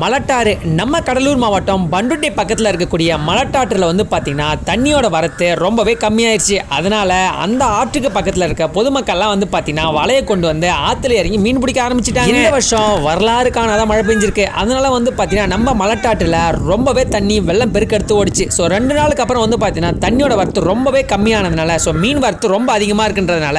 மலட்டாறு. நம்ம கடலூர் மாவட்டம் பண்டுட்டி பக்கத்தில் இருக்கக்கூடிய மலட்டாற்றில் வந்து பார்த்தீங்கன்னா தண்ணியோட வரத்து ரொம்பவே கம்மியாயிருச்சு. அதனால அந்த ஆற்றுக்கு பக்கத்தில் இருக்க பொதுமக்கள்லாம் வந்து பார்த்தீங்கன்னா வலையை கொண்டு வந்து ஆற்றுல இறங்கி மீன் பிடிக்க ஆரம்பிச்சிட்டாங்க. இந்த வருஷம் வரலாறு காணாத மழை பெஞ்சிருக்கு. அதனால வந்து பார்த்தீங்கன்னா நம்ம மலட்டாற்றில் ரொம்பவே தண்ணி வெள்ளம் பெருக்கெடுத்து ஓடிச்சு. ஸோ ரெண்டு நாளுக்கு அப்புறம் வந்து பார்த்தீங்கன்னா தண்ணியோட வரத்து ரொம்பவே கம்மியானதுனால ஸோ மீன் வரத்து ரொம்ப அதிகமாக இருக்குன்றதுனால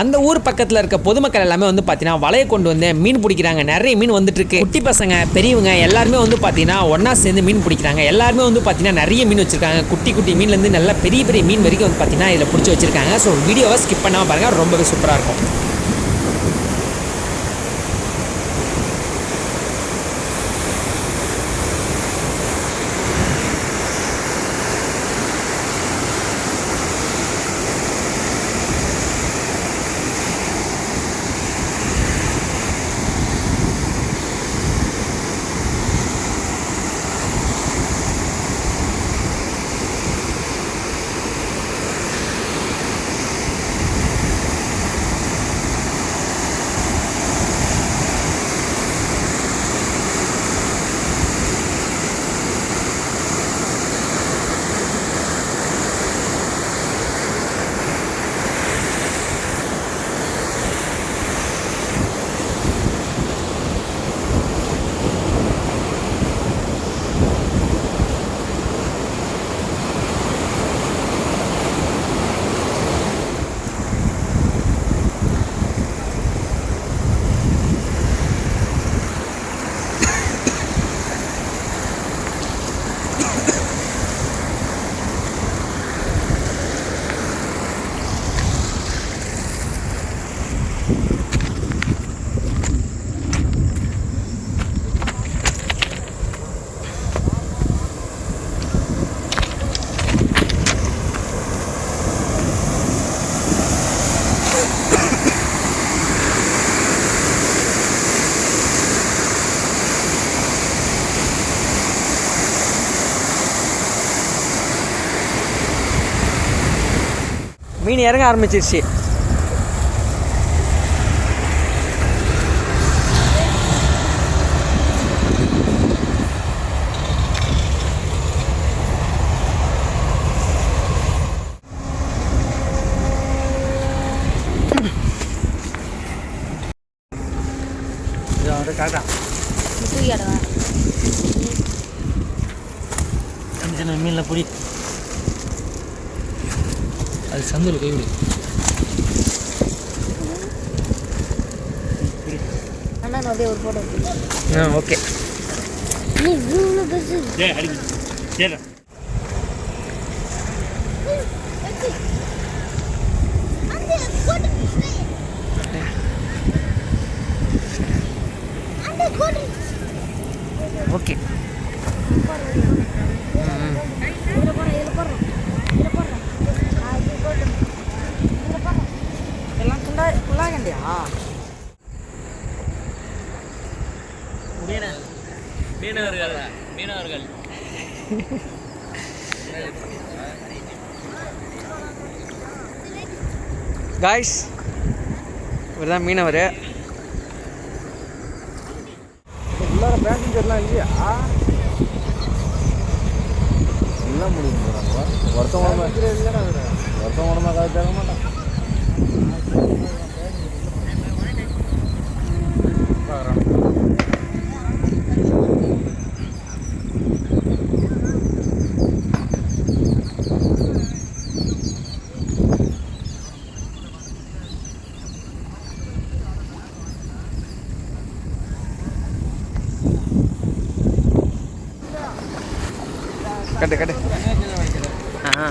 அந்த ஊர் பக்கத்தில் இருக்க பொதுமக்கள் எல்லாமே வந்து பார்த்தீங்கன்னா வலையை கொண்டு வந்து மீன் பிடிக்கிறாங்க. நிறைய மீன் வந்துட்டு இருக்கு குட்டி பசங்க பெரியவங்க எல்லாருமே வந்து பார்த்தீங்கன்னா ஒன்றா சேர்ந்து மீன் பிடிக்கிறாங்க. எல்லாருமே வந்து பார்த்தீங்கன்னா நிறைய மீன் வச்சிருக்காங்க. குட்டி குட்டி மீன்லேருந்து நல்லா பெரிய பெரிய மீன் வரைக்கும் வந்து பார்த்தீங்கன்னா இதில் பிடிச்சி வச்சிருக்காங்க. ஸோ வீடியோவை ஸ்கிப் பண்ணாமல் பாருங்கள் ரொம்பவே சூப்பராக இருக்கும். மீன் இறங்க ஆரம்பிச்சிருச்சு. சின்ன சின்ன மீனில் பிடி. அது சந்தில் கைவிடு ஆ ஓகே. ஓகே இதில் போடுறேன் இதில் போடுறேன் இதில் போடுறேன் அது போடுறேன் இதில் போடுறேன் எல்லாம் துண்டா உள்ளாகண்டியா மீனவர்கள் மீனவர்கள். காய்ஸ் இவர் தான் மீனவர். உள்ளார பேசஞ்சர்லாம் இல்லையா? எல்லாம் ஒருத்தன் உடம்பு ஒருத்தன் உடம்பு காது தேக்க மாட்டான். கட்டு கட்டு ஆ.